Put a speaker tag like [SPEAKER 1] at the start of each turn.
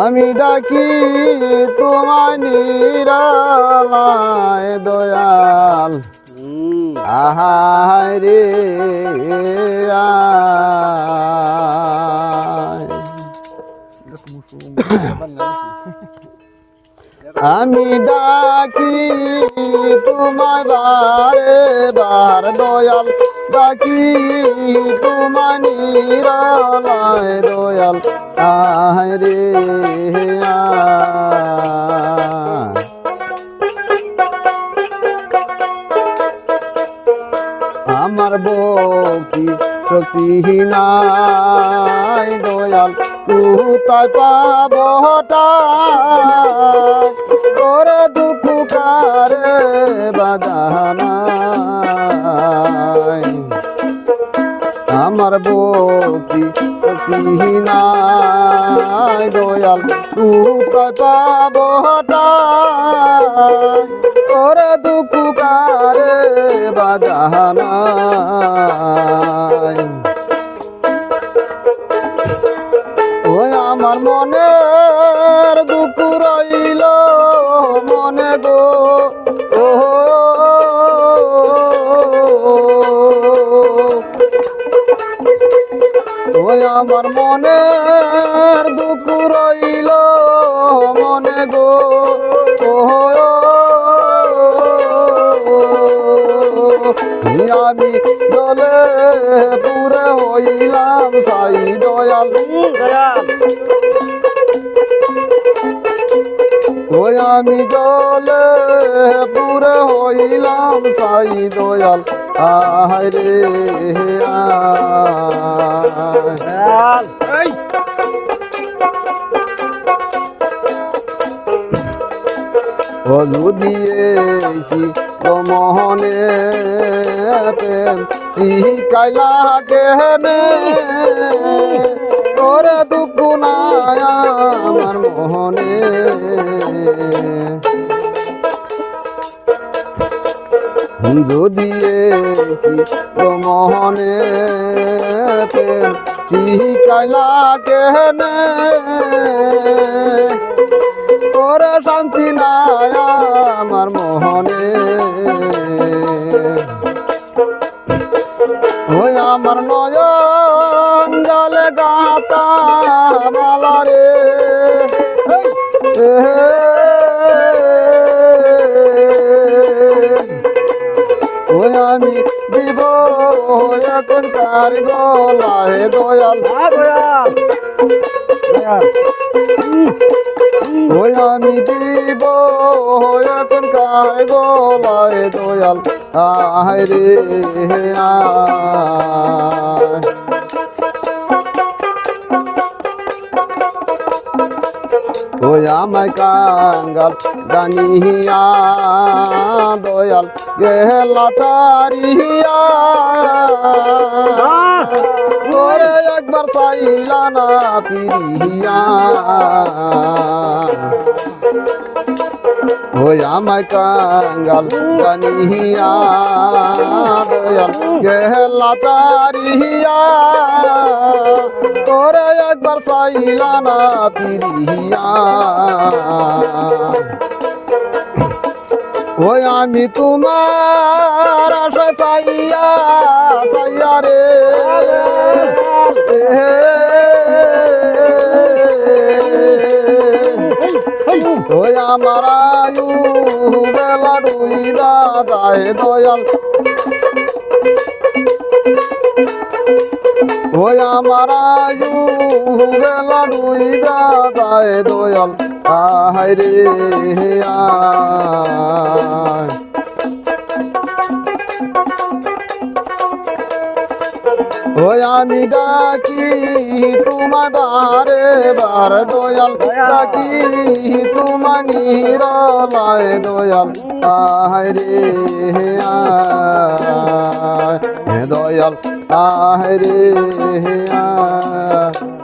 [SPEAKER 1] আমি ডাকি তোমায় নিরালায় দয়াল। আহায় রে আয়। আমি ডাকি তোমায় বারে বার দয়াল। ডাকি তোমায় নিরালায় দয়াল, আয় রে আয়। আমার বকি শক্তিহীনাই দয়াল কোথায় পাবো করে দুপুকারে বাজানাই আমার বকি শক্তিহীনাই দয়াল কোথায় পাবো করে দুপুকারে বাজানাই ওই আমার মনের দুঃখ আমার মনের দুঃখ রইল মনে গো। আমি জলে পুরে হইলাম, সাই দয়াল। ওই আমি জলে পুরে হইলাম, সাই দয়াল। আয় রে হলু দিয়েছি মোহনে কাইলা কেহনে করে দুঃখ নাই আমার মোহনে। দিয়েছি ও মোহনে প্রেম কাইলা কেহনে তোরে শান্তি নাই আমার মোহনে। ওই আমার নয়ন জলে গাতা মালা রে। ওই আমি দিব এখন কার গলায় দয়াল। ওই আমি দিব এখন কার গলায় দয়াল। আয় রে ওই আমায় কাঙ্গাল গানিয়া দয়াল, গেলা তারিয়া। ওরে একবার চাইলা না পিরিয়া ওই আমায় কাঙ্গাল গানিয়া দয়াল গেলা তারিয়া। তোরে একবার চাইলা না পিরিয়া ওই আমি তোমার আশা চাইয়া ওই আমার আয়ু বেলা ডুইরা যায় দয়াল। ওই আমার আয়ু বেলা ডুইরা যায় দয়াল। আয় রে আয়। ওই ডাকি তোমার বারে বার দয়াল। ডাকি তোমার নিরলায় দয়াল আহরে দয়াল আহরে আয়।